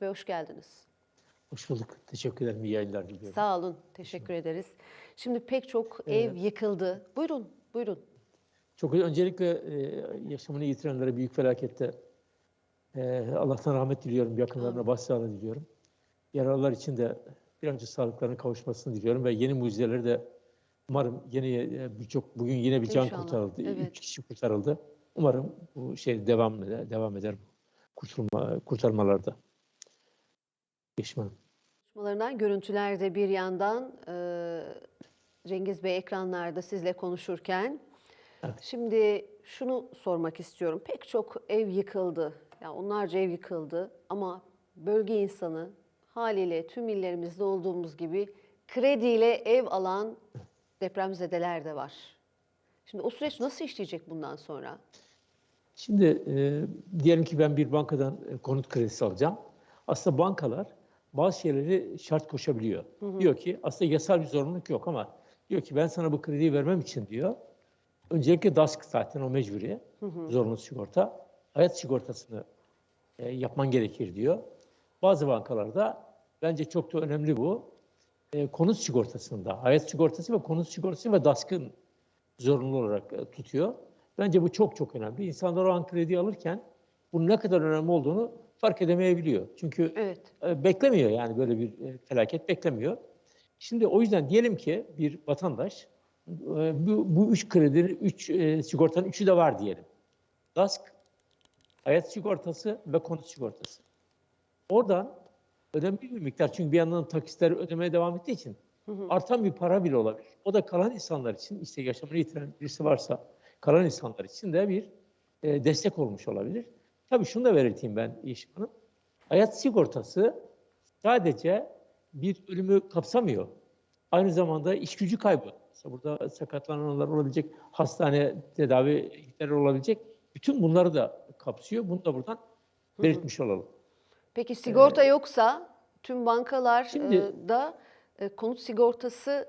Bey hoş geldiniz. Hoş bulduk. Teşekkür ederim. İyi yayınlar diliyorum. Sağ olun. Teşekkür ederiz. Şimdi pek çok ev yıkıldı. Buyurun, buyurun. Çok öncelikle e, yaşamını yitirenlere büyük felakette e, Allah'tan rahmet diliyorum. Yakınlarına başsağlığı diliyorum. Yaralılar için de bir an önce sağlıklarına kavuşmasını diliyorum ve yeni mucizeleri de umarım yeni e, birçok bugün yine bir can İnşallah, kurtarıldı. evet. Üç kişi kurtarıldı. Umarım bu şey devam eder, devam eder kurtulma, kurtarmalarda. Hanım. Konuşmalarından görüntüler de bir yandan e, Cengiz Bey ekranlarda sizle konuşurken. Evet. Şimdi şunu sormak istiyorum. Pek çok ev yıkıldı. Ya onlarca ev yıkıldı ama bölge insanı haliyle tüm illerimizde olduğumuz gibi krediyle ev alan depremzedeler de var. Şimdi o süreç nasıl işleyecek bundan sonra? Şimdi e, diyelim ki ben bir bankadan e, konut kredisi alacağım. Aslında bankalar bazı şeyleri şart koşabiliyor. Diyor ki aslında yasal bir zorunluluk yok ama diyor ki ben sana bu krediyi vermem için diyor. Öncelikle DASK zaten o mecburi. Zorunlu sigorta. Hayat sigortasını e, yapman gerekir diyor. Bazı bankalarda bence çok da önemli bu. E, konut sigortasında, hayat sigortası ve konut sigortası ve DASK'ın zorunlu olarak e, tutuyor. Bence bu çok çok önemli. İnsanlar o an kredi alırken bunun ne kadar önemli olduğunu fark edemeyebiliyor. Çünkü Evet. e, beklemiyor yani böyle bir e, felaket beklemiyor. Şimdi o yüzden diyelim ki bir vatandaş e, bu, bu üç kredinin, üç e, sigortanın üçü de var diyelim. DASK, hayat sigortası ve konut sigortası. Oradan önemli bir miktar çünkü bir yandan taksitleri ödemeye devam ettiği için artan bir para bile olabilir. O da kalan insanlar için işte yaşamını yitiren birisi varsa kalan insanlar için de bir e, destek olmuş olabilir. Tabii şunu da belirteyim ben Yeşim Hanım. Hayat sigortası sadece bir ölümü kapsamıyor. Aynı zamanda iş gücü kaybı. Mesela burada sakatlananlar olabilecek, hastane tedavi olabilecek. Bütün bunları da kapsıyor. Bunu da buradan belirtmiş olalım. Peki sigorta yoksa tüm bankalar Şimdi- e, da e, konut sigortası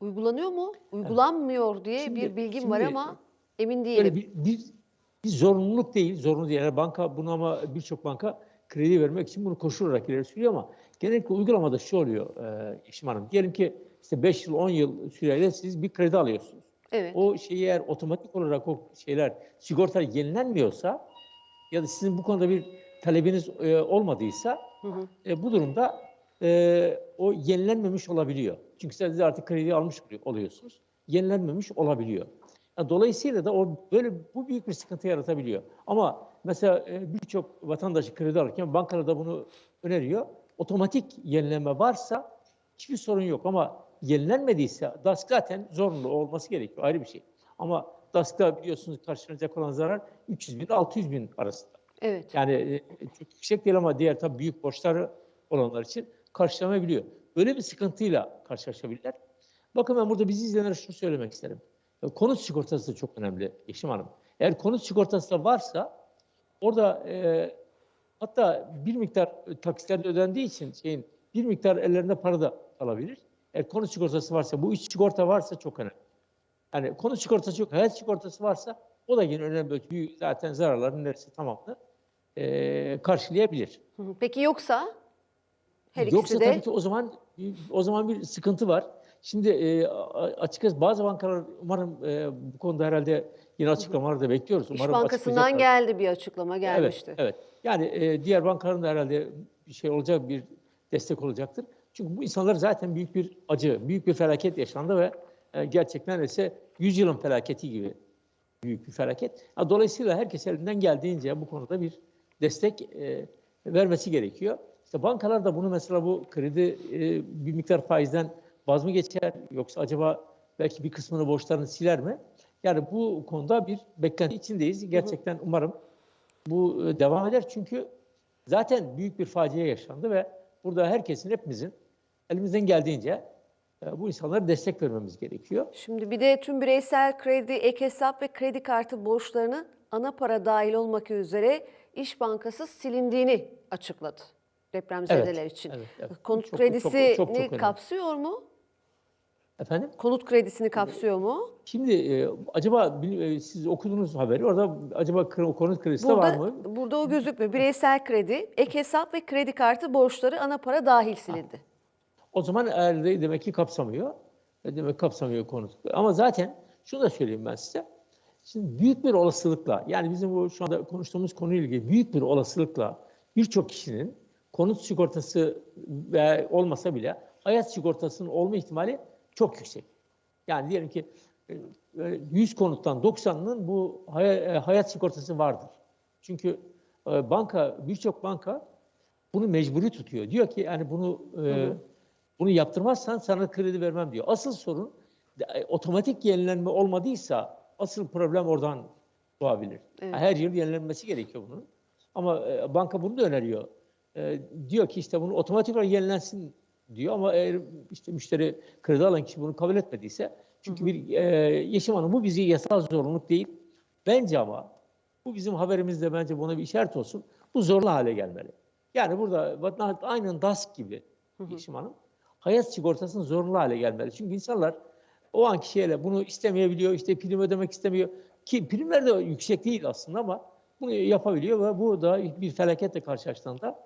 uygulanıyor mu? Uygulanmıyor diye Şimdi- bir bilgim var şimdi- ama emin değilim. Bir, bir, bir zorunluluk değil, zorunlu değil. Yani banka bunu ama birçok banka kredi vermek için bunu koşul olarak ileri sürüyor ama genellikle uygulamada şu oluyor e, Yeşim Hanım. Diyelim ki işte 5 yıl, 10 yıl süreyle siz bir kredi alıyorsunuz. Evet. O şeyi eğer otomatik olarak o şeyler sigorta yenilenmiyorsa ya da sizin bu konuda bir talebiniz e, olmadıysa e, bu durumda e, o yenilenmemiş olabiliyor. Çünkü siz artık kredi almış oluyorsunuz. Yenilenmemiş olabiliyor. Yani dolayısıyla da o böyle bu büyük bir sıkıntı yaratabiliyor. Ama mesela e, birçok vatandaşı kredi alırken bankalar da bunu öneriyor. Otomatik yenilenme varsa hiçbir sorun yok ama yenilenmediyse DASK zaten zorunlu olması gerekiyor ayrı bir şey. Ama DASK'ta biliyorsunuz karşılanacak olan zarar 300 bin 600 bin arasında. Evet. Yani e, çok yüksek değil ama diğer tabii büyük borçları olanlar için karşılamayabiliyor. Böyle bir sıkıntıyla karşılaşabilirler. Bakın ben burada bizi izleyenlere şunu söylemek isterim. E, Konut sigortası da çok önemli Yeşim Hanım. Eğer konut sigortası da varsa orada e, hatta bir miktar e, taksitlerde ödendiği için şeyin bir miktar ellerinde para da kalabilir. Eğer konut sigortası varsa, bu üç sigorta varsa çok önemli. Yani konut sigortası yok, hayat sigortası varsa o da yine önemli. Büyük, zaten zararların neredeyse tamamını e, karşılayabilir. Peki yoksa her ikisi Yoksa de tabii ki o zaman o zaman bir sıkıntı var. Şimdi e, açıkçası bazı bankalar umarım e, bu konuda herhalde yine açıklamalar da bekliyoruz. İş Umarım Bankası'ndan açıklayacaklar. geldi bir açıklama gelmişti. Evet, evet. Yani e, diğer bankaların da herhalde bir şey olacak, bir destek olacaktır. Çünkü bu insanlar zaten büyük bir acı, büyük bir felaket yaşandı ve e, gerçekten ise 100 yılın felaketi gibi büyük bir felaket. Dolayısıyla herkes elinden geldiğince bu konuda bir destek e, vermesi gerekiyor. İşte bankalar da bunu mesela bu kredi e, bir miktar faizden vaz mı geçer yoksa acaba belki bir kısmını borçlarını siler mi? Yani bu konuda bir beklenti içindeyiz. Gerçekten umarım bu e, devam eder çünkü zaten büyük bir facia yaşandı ve burada herkesin hepimizin elimizden geldiğince e, bu insanlara destek vermemiz gerekiyor. Şimdi bir de tüm bireysel kredi, ek hesap ve kredi kartı borçlarını ana para dahil olmak üzere İş Bankası silindiğini açıkladı depremzedeler Evet, için. evet, evet. Konut Çok- çok- kredisini çok- çok önemli. kapsıyor mu? Efendim? Konut kredisini kapsıyor mu? Şimdi e, acaba e, siz okudunuz haberi orada acaba konut kredisi de var Burada, mı? burada o gözükmüyor. Bireysel kredi, ek hesap ve kredi kartı borçları ana para dahil silindi. O zaman eğer de demek ki kapsamıyor. E, Demek kapsamıyor konut. Ama zaten şunu da söyleyeyim ben size. Şimdi büyük bir olasılıkla yani bizim bu şu anda konuştuğumuz konuyla ilgili büyük bir olasılıkla birçok kişinin konut sigortası ve olmasa bile hayat sigortasının olma ihtimali çok yüksek. Yani diyelim ki e, e, 100 konuttan 90'ının bu e, hayat sigortası vardır. Çünkü e, banka birçok banka bunu mecburi tutuyor. Diyor ki yani bunu e, bunu yaptırmazsan sana kredi vermem diyor. Asıl sorun e, otomatik yenilenme olmadıysa asıl problem oradan doğabilir. Evet. Her yıl yenilenmesi gerekiyor bunun. Ama e, banka bunu da öneriyor. E, diyor ki işte bunu otomatik olarak yenilensin diyor ama eğer işte müşteri kredi alan kişi bunu kabul etmediyse çünkü bir e, Yeşim Hanım bu bizi yasal zorunluluk değil. Bence ama bu bizim haberimizde bence buna bir işaret olsun. Bu zorlu hale gelmeli. Yani burada aynen DASK gibi Yeşim Hanım hayat sigortasının zorunlu hale gelmeli. Çünkü insanlar o anki şeyle bunu istemeyebiliyor, işte prim ödemek istemiyor. Ki primler de yüksek değil aslında ama bunu yapabiliyor ve bu da bir felaketle karşılaştığında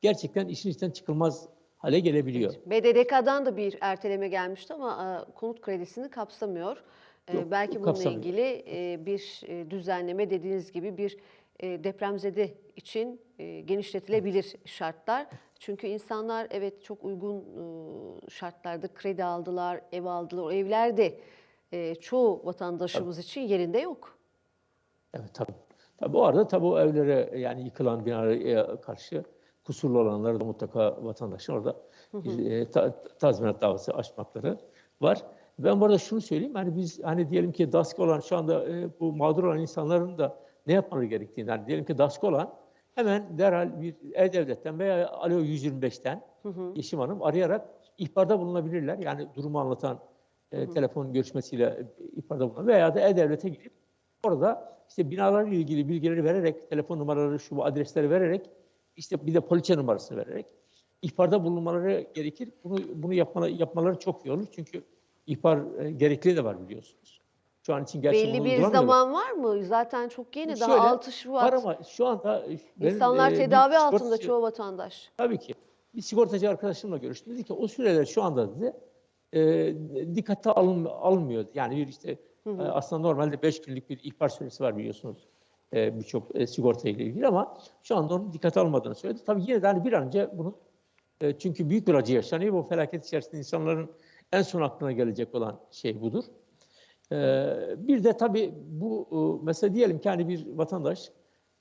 gerçekten işin içinden çıkılmaz hale gelebiliyor. BDDK'dan da bir erteleme gelmişti ama e, konut kredisini kapsamıyor. E, Yok, Belki bununla kapsamıyor. ilgili e, bir düzenleme dediğiniz gibi bir depremzede için genişletilebilir şartlar. Çünkü insanlar evet çok uygun şartlarda kredi aldılar, ev aldılar. O evler de çoğu vatandaşımız için yerinde yok. Evet tabii. Tabii bu arada tabii o evlere yani yıkılan binalara karşı kusurlu olanları da mutlaka vatandaşın orada bir e, ta- tazminat davası açmakları var. Ben bu arada şunu söyleyeyim hani biz hani diyelim ki DASK olan şu anda e, bu mağdur olan insanların da ne yapmaları gerektiğini hani diyelim ki DASK olan hemen derhal bir E-Devlet'ten veya Alo 125'ten Yeşim Hanım arayarak ihbarda bulunabilirler. Yani durumu anlatan e, telefon görüşmesiyle ihbarda bulunabilir veya da E-Devlet'e gidip Orada işte binalarla ilgili bilgileri vererek, telefon numaraları, şu adresleri vererek, işte bir de poliçe numarasını vererek ihbarda bulunmaları gerekir. Bunu bunu yapmaları, yapmaları çok iyi olur. Çünkü ihbar e, gerekli de var biliyorsunuz. Şu an için gerçi Belli bir zaman var mı? Zaten çok yeni, daha Şöyle, 6 Şubat. Var ama şu anda e, benim, İnsanlar e, tedavi altında çoğu vatandaş. Tabii ki. Bir sigortacı arkadaşımla görüştüm. Dedi ki o süreler şu anda dedi, e, dikkate alın, alınmıyor. Yani bir işte e, aslında normalde 5 günlük bir ihbar süresi var biliyorsunuz. E, Birçok e, sigorta ile ilgili ama şu anda onun dikkate almadığını söyledi. Tabii yine de hani bir an önce bunu e, çünkü büyük bir acı yaşanıyor. Bu felaket içerisinde insanların en son aklına gelecek olan şey budur. E, bir de tabii bu e, mesela diyelim ki hani bir vatandaş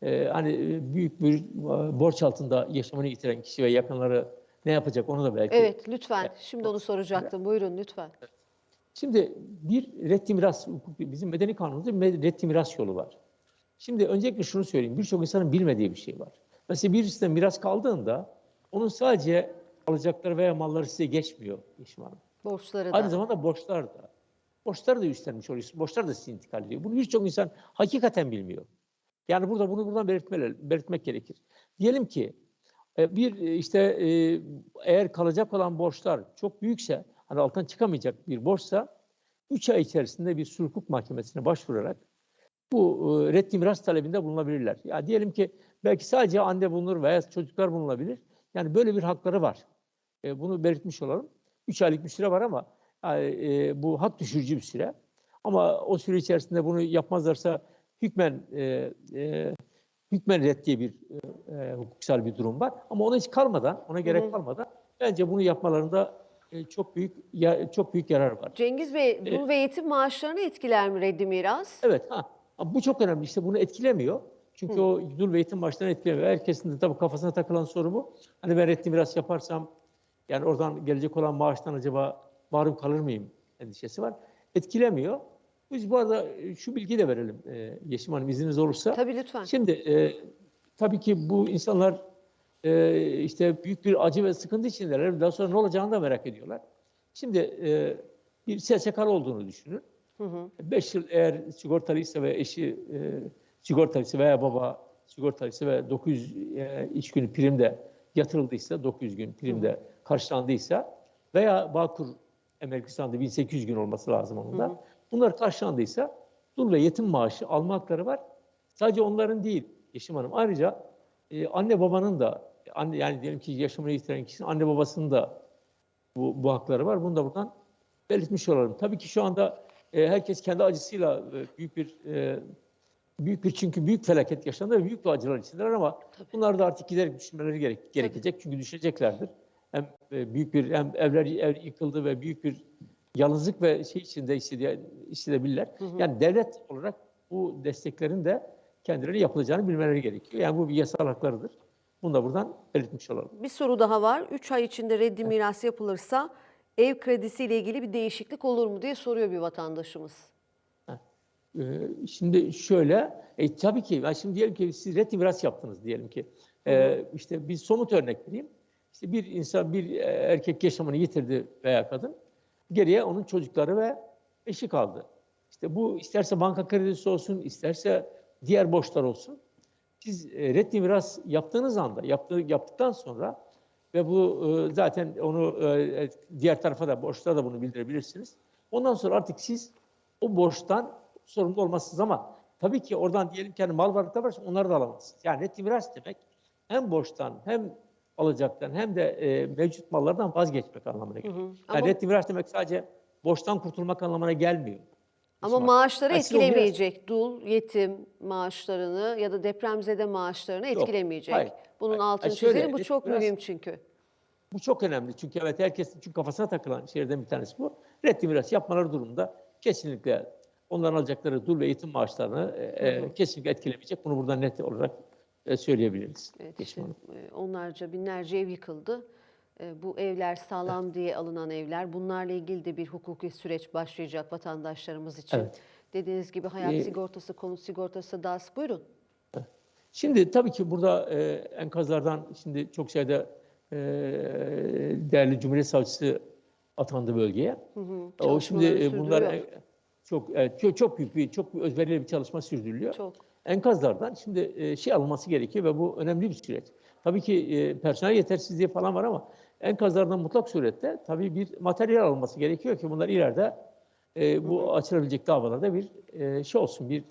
e, hani e, büyük bir e, borç altında yaşamını yitiren kişi ve yakınları ne yapacak onu da belki. Evet lütfen. Şimdi onu soracaktım. Buyurun lütfen. Şimdi bir reddi miras bizim medeni kanunumuzda bir reddi miras yolu var. Şimdi öncelikle şunu söyleyeyim. Birçok insanın bilmediği bir şey var. Mesela birisine miras kaldığında onun sadece alacakları veya malları size geçmiyor Yeşim Hanım. Borçları Aynı da. zamanda borçlar da. Borçlar da üstlenmiş oluyorsunuz. Borçlar da size intikal ediyor. Bunu birçok insan hakikaten bilmiyor. Yani burada bunu buradan belirtmeler, belirtmek gerekir. Diyelim ki e, bir e, işte e, eğer kalacak olan borçlar çok büyükse, hani alttan çıkamayacak bir borçsa 3 ay içerisinde bir sulh hukuk mahkemesine başvurarak bu e, reddi miras talebinde bulunabilirler. Ya diyelim ki belki sadece anne bulunur veya çocuklar bulunabilir. Yani böyle bir hakları var. E, bunu belirtmiş olalım. 3 aylık bir süre var ama yani, e, bu hak düşürücü bir süre. Ama o süre içerisinde bunu yapmazlarsa hükmen e, e, hükmen red diye bir e, e, hukuksal bir durum var. Ama ona hiç kalmadan, ona gerek kalmadan bence bunu yapmalarında e, çok büyük ya, çok büyük yarar var. Cengiz Bey, dul ve yetim maaşlarını etkiler mi reddi miras? Evet, ha. Ama Bu çok önemli. İşte bunu etkilemiyor. Çünkü o dul ve yetim başlarını etkilemiyor. Herkesin de tabii kafasına takılan soru bu. Hani ben reddi miras yaparsam yani oradan gelecek olan maaştan acaba mahrum kalır mıyım endişesi var. Etkilemiyor. Biz bu arada e, şu bilgiyi de verelim e, Yeşim Hanım izniniz olursa. Tabii lütfen. Şimdi e, tabii ki bu insanlar e, işte büyük bir acı ve sıkıntı içindeler. Daha sonra ne olacağını da merak ediyorlar. Şimdi e, bir SSK'lı olduğunu düşünün. 5 yıl eğer sigortalıysa ve eşi e, sigortalıysa veya baba sigortalıysa ve 900 e, iş günü primde yatırıldıysa, 900 gün primde karşılandıysa veya Bağkur emekli sandığı 1800 gün olması lazım onun da. Bunlar karşılandıysa dul ve yetim maaşı alma hakları var. Sadece onların değil Yeşim Hanım. Ayrıca e, anne babanın da anne yani diyelim ki yaşamını yitiren kişinin anne babasının da bu, bu hakları var. Bunu da buradan belirtmiş olalım. Tabii ki şu anda e, herkes kendi acısıyla e, büyük bir e, büyük bir çünkü büyük felaket yaşandı ve büyük bir acılar içindeler ama bunlar da artık giderek düşünmeleri gerek, gerekecek. Çünkü düşeceklerdir. Hem e, büyük bir hem evler ev yıkıldı ve büyük bir yalnızlık ve şey içinde hissede, hissedebilirler. Yani devlet olarak bu desteklerin de kendileri yapılacağını bilmeleri gerekiyor. Yani bu bir yasal haklarıdır. Bunu da buradan belirtmiş olalım. Bir soru daha var. 3 ay içinde reddi miras yapılırsa ev kredisiyle ilgili bir değişiklik olur mu diye soruyor bir vatandaşımız. Ee, Şimdi şöyle, e, tabii ki ben şimdi diyelim ki siz reddi miras yaptınız diyelim ki. Ee, işte bir somut örnek vereyim. İşte bir insan, bir e, erkek yaşamını yitirdi veya kadın. Geriye onun çocukları ve eşi kaldı. İşte bu isterse banka kredisi olsun, isterse diğer borçlar olsun. Siz e, miras yaptığınız anda, yaptığı, yaptıktan sonra ve bu e, zaten onu e, diğer tarafa da borçlara da bunu bildirebilirsiniz. Ondan sonra artık siz o borçtan sorumlu olmazsınız ama tabii ki oradan diyelim ki hani mal varlıklar varsa onları da alamazsınız. Yani reddi miras demek hem borçtan hem alacaktan hem de e, mevcut mallardan vazgeçmek anlamına geliyor. Yani Ama- reddi miras demek sadece borçtan kurtulmak anlamına gelmiyor. Ama maaşları miras- etkilemeyecek. Dul, yetim maaşlarını ya da depremzede maaşlarını Yok, etkilemeyecek. hayır. Bunun Hayır. altını şöyle, çizelim. Bu çok miras- mühim çünkü. Bu çok önemli çünkü evet herkesin çünkü kafasına takılan şeylerden bir tanesi bu. Reddi miras yapmaları durumunda kesinlikle onların alacakları dul ve yetim maaşlarını e, e, kesinlikle etkilemeyecek. Bunu buradan net olarak e, söyleyebiliriz. Evet, işte, Hanım. e, onlarca, binlerce ev yıkıldı. E, Bu evler sağlam diye alınan evler. Bunlarla ilgili de bir hukuki süreç başlayacak vatandaşlarımız için. Evet. Dediğiniz gibi hayat Ee, sigortası, konut sigortası daha buyurun. Şimdi tabii ki burada e, enkazlardan şimdi çok sayıda e, değerli Cumhuriyet Savcısı atandı bölgeye. o şimdi e, bunlar sürdürüyor. e, çok evet, çok, çok büyük bir çok özverili bir çalışma sürdürülüyor. Çok. Enkazlardan şimdi e, şey alınması gerekiyor ve bu önemli bir süreç. Tabii ki e, personel yetersizliği falan var ama enkazlardan mutlak surette tabii bir materyal alınması gerekiyor ki bunlar ileride e, bu açılabilecek davalarda bir e, şey olsun, bir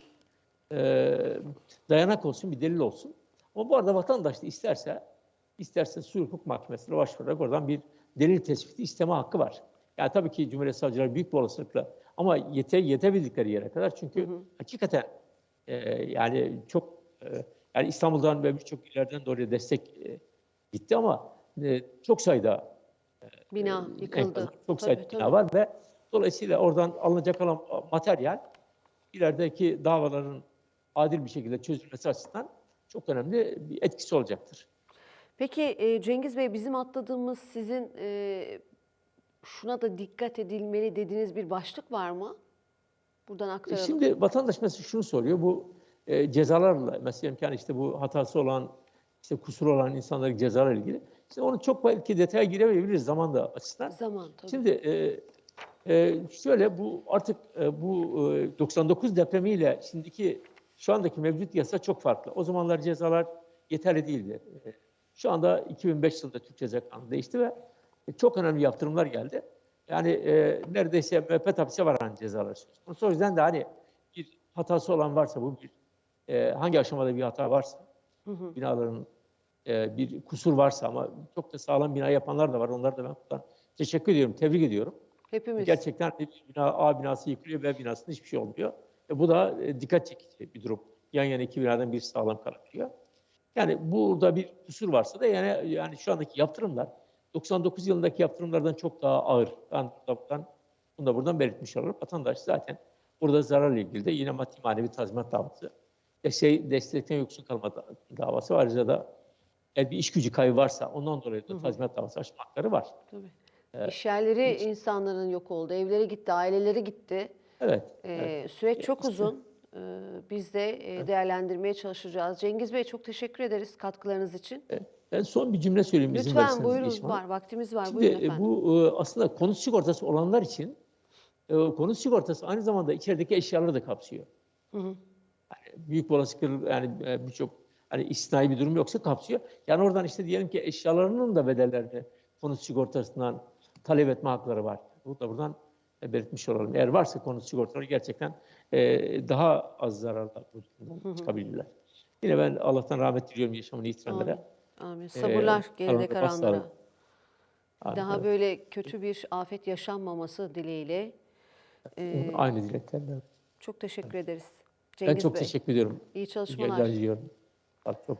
e, dayanak olsun, bir delil olsun. Ama bu arada vatandaş da isterse, isterse su hukuk mahkemesine başvurarak oradan bir delil tespiti isteme hakkı var. Yani tabii ki Cumhuriyet Savcıları büyük bir olasılıkla ama yete, yetebildikleri yere kadar çünkü hakikaten e, yani çok e, yani İstanbul'dan ve birçok illerden de oraya destek e, gitti ama e, çok sayıda Bina enkaz, yıkıldı. çok Tabii, sayıda tabii. bina var ve dolayısıyla oradan alınacak olan materyal ilerideki davaların adil bir şekilde çözülmesi açısından çok önemli bir etkisi olacaktır. Peki e, Cengiz Bey bizim atladığımız sizin e, şuna da dikkat edilmeli dediğiniz bir başlık var mı? Buradan E aktaralım. Şimdi vatandaş mesela şunu soruyor, bu e, cezalarla, mesela imkan işte bu hatası olan, işte kusuru olan insanların cezalarla ilgili. Şimdi onu çok belki detaya giremeyebiliriz zaman da açısından. Zaman tabii. Şimdi e, e, şöyle bu artık e, bu e, 99 depremiyle şimdiki şu andaki mevcut yasa çok farklı. O zamanlar cezalar yeterli değildi. E, Şu anda 2005 yılında Türk Ceza Kanunu değişti ve çok önemli yaptırımlar geldi. Yani e, neredeyse müebbet hapse varan cezalar söz konusu. O yüzden de hani bir hatası olan varsa bu bir e, hangi aşamada bir hata varsa binaların e, bir kusur varsa ama çok da sağlam bina yapanlar da var. Onlara da ben buradan teşekkür ediyorum, tebrik ediyorum. Hepimiz. Gerçekten bir bina, A binası yıkılıyor, B binasında hiçbir şey olmuyor. E, bu da e, dikkat çekici bir durum. Yan yana iki binadan bir sağlam kalabiliyor. Yani burada bir kusur varsa da yani yani şu andaki yaptırımlar 99 yılındaki yaptırımlardan çok daha ağır. Ben burada buradan, bunu da buradan belirtmiş olurum. Vatandaş zaten burada zararla ilgili de yine maddi manevi tazminat davası. E şey, destekten yoksun kalma da- davası var. Ayrıca da eğer bir iş gücü kaybı varsa ondan dolayı da tazminat davası açma hakları var. Tabii. İş yerleri insanların yok oldu, evleri gitti, aileleri gitti. Evet. Ee, Süreç çok uzun. Ee, biz de e, değerlendirmeye çalışacağız. Cengiz Bey çok teşekkür ederiz katkılarınız için. Ben son bir cümle söyleyeyim izin Lütfen verirseniz buyurun Yeşim Hanım. var vaktimiz var Şimdi buyurun e, efendim. bu e, aslında konut sigortası olanlar için e, konut sigortası aynı zamanda içerideki eşyaları da kapsıyor. Yani büyük olasılıkla yani e, birçok hani istisnai bir durum yoksa kapsıyor. Yani oradan işte diyelim ki eşyalarının da bedellerini konut sigortasından talep etme hakları var. Bunu da buradan e, belirtmiş olalım. Eğer varsa konu sigortaları gerçekten e, daha az zararla bu durumdan çıkabilirler. Yine ben Allah'tan rahmet diliyorum yaşamını yitirenlere. Amin. Sabırlar geride kalanlara kalanlara. başsağlığı. Amin. Daha Evet. böyle kötü bir afet yaşanmaması dileğiyle. Ee, Aynı dileklerle. çok teşekkür ederiz. Ben Cengiz çok Bey. teşekkür ediyorum. İyi İyi çalışmalar. diliyorum. Çok